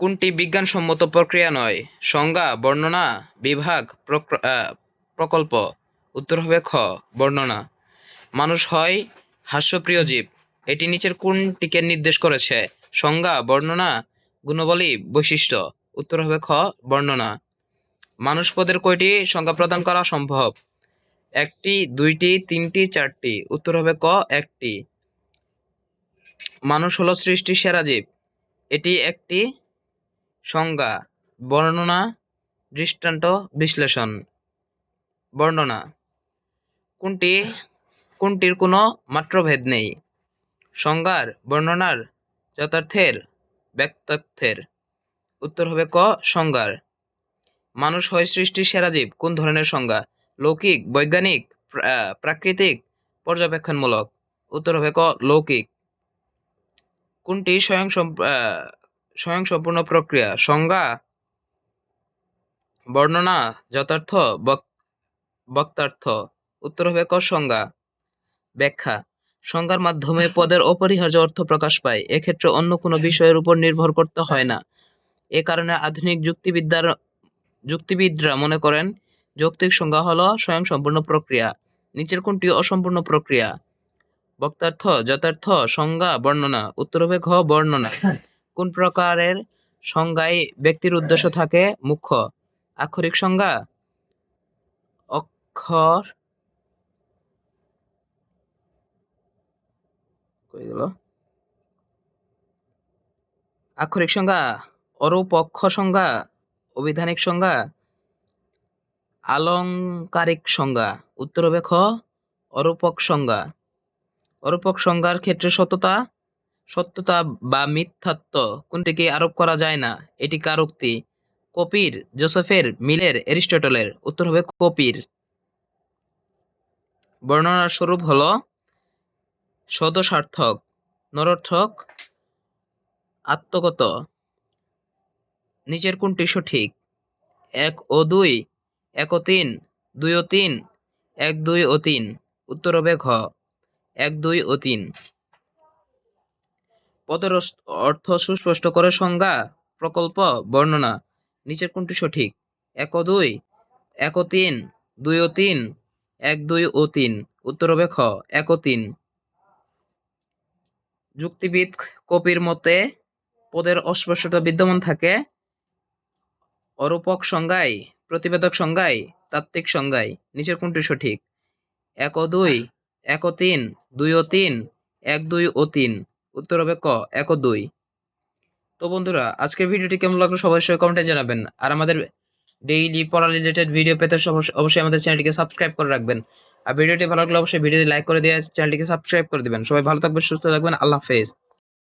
কোনটি বিজ্ঞানসম্মত প্রক্রিয়া নয়? সংজ্ঞা, বর্ণনা, বিভাগ প্রকল্প। উত্তর হবে খ, বর্ণনা। মানুষ হয় হাস্যপ্রিয় জীব। এটি নিচের কোনটিকে নির্দেশ করেছে? সংজ্ঞা, বর্ণনা, গুণবলী বৈশিষ্ট্য। উত্তর হবে খ, বর্ণনা। মানুষ পদের কয়টি সংজ্ঞা প্রদান করা সম্ভব? একটি, দুইটি, তিনটি, চারটি। উত্তর হবে ক, একটি। মানুষ হলো সৃষ্টির সেরা জীব। এটি একটি সংজ্ঞা, বর্ণনা, দৃষ্টান্ত, বিশ্লেষণ। বর্ণনা, কোনটি, কোনটির কোনো মাত্রভেদ নেই। সংজ্ঞার, বর্ণনার যথার্থের ব্যক্তার্থের উত্তর হবে ক, সংজ্ঞার। মানুষ হয় সৃষ্টির সেরা জীব। কোন ধরনের সংজ্ঞা? লৌকিক, বৈজ্ঞানিক প্রাকৃতিক, পর্যবেক্ষণমূলক। উত্তর হবে ক, লৌকিক। কোনটি স্বয়ং সম্প- আহ, স্বয়ং সম্পূর্ণ প্রক্রিয়া। সংজ্ঞা বর্ণনা যথার্থ বক্তার্থ। উত্তর হবে ক সংজ্ঞা। ব্যাখ্যা সংজ্ঞার মাধ্যমে পদের অপরিহার্য অর্থ প্রকাশ পায়। এক্ষেত্রে অন্য কোনো বিষয়ের উপর নির্ভর করতে হয় না। এ কারণে আধুনিক যুক্তিবিদ্যার যুক্তিবিদরা মনে করেন যৌক্তিক সংজ্ঞা হলো স্বয়ংসম্পূর্ণ প্রক্রিয়া। নিচের কোনটি অসম্পূর্ণ প্রক্রিয়া? বক্তার্থ যথার্থ সংজ্ঞা বর্ণনা। উত্তর হবে ঘ বর্ণনা। কোন প্রকারের সংজ্ঞায় ব্যক্তির উদ্দেশ্য থাকে? মুখ্য। আক্ষরিক সংজ্ঞা? অক্ষর? আক্ষরিক সংজ্ঞা? অরূপক্ষ সংজ্ঞা? অভিধানিক সংজ্ঞা? আলংকারিক সংজ্ঞা? উত্তর হবে খ। অরূপক সংজ্ঞা। অরূপক সংজ্ঞার ক্ষেত্রে সততা? সত্যতা বা মিথ্যাত্ব কোনটিকে আরোপ করা যায় না, এটি কার উক্তি? কপির, জোসেফের, মিলের এরিস্টটলের উত্তর হবে কপির। বর্ণনার স্বরূপ হল সদসার্থক নরর্থক, আত্মগত। নিচের কোনটি সঠিক? এক ও দুই, এক ও তিন, দুই ও তিন, এক দুই ও তিন। উত্তর হবে ঘ, এক দুই ও তিন। পদের অর্থ সুস্পষ্ট করে সংজ্ঞা, প্রকল্প, বর্ণনা। নিচের কোনটি সঠিক? এক ও দুই। এক ও তিন। দুই ও তিন। এক, দুই ও তিন। উত্তর হবে খ। এক ও তিন। যুক্তিবিদ কপির মতে পদের অস্পষ্টতা বিদ্যমান থাকে। অরূপক সংজ্ঞায়, প্রতিবেদক সংজ্ঞায়, তাত্ত্বিক সংজ্ঞায়। নিচের কোনটি সঠিক? এক ও দুই। এক ও তিন। দুই ও তিন। এক, দুই ও তিন। উত্তর হবে ক, এক ও দুই। তো বন্ধুরা, আজকের ভিডিওটি কেমন লাগল সবাই সবাই কমেন্টে জানাবেন। আর আমাদের ডেইলি পড়া রিলেটেড ভিডিও পেতে অবশ্যই আমাদের চ্যানেলটিকে সাবস্ক্রাইব করে রাখবেন। আর ভিডিওটি ভালো লাগলে অবশ্যই ভিডিওটি লাইক করে দিয়ে চ্যানেলটিকে সাবস্ক্রাইব করে দেবেন। সবাই ভালো থাকবেন, সুস্থ থাকবেন, আল্লাহ হাফেজ।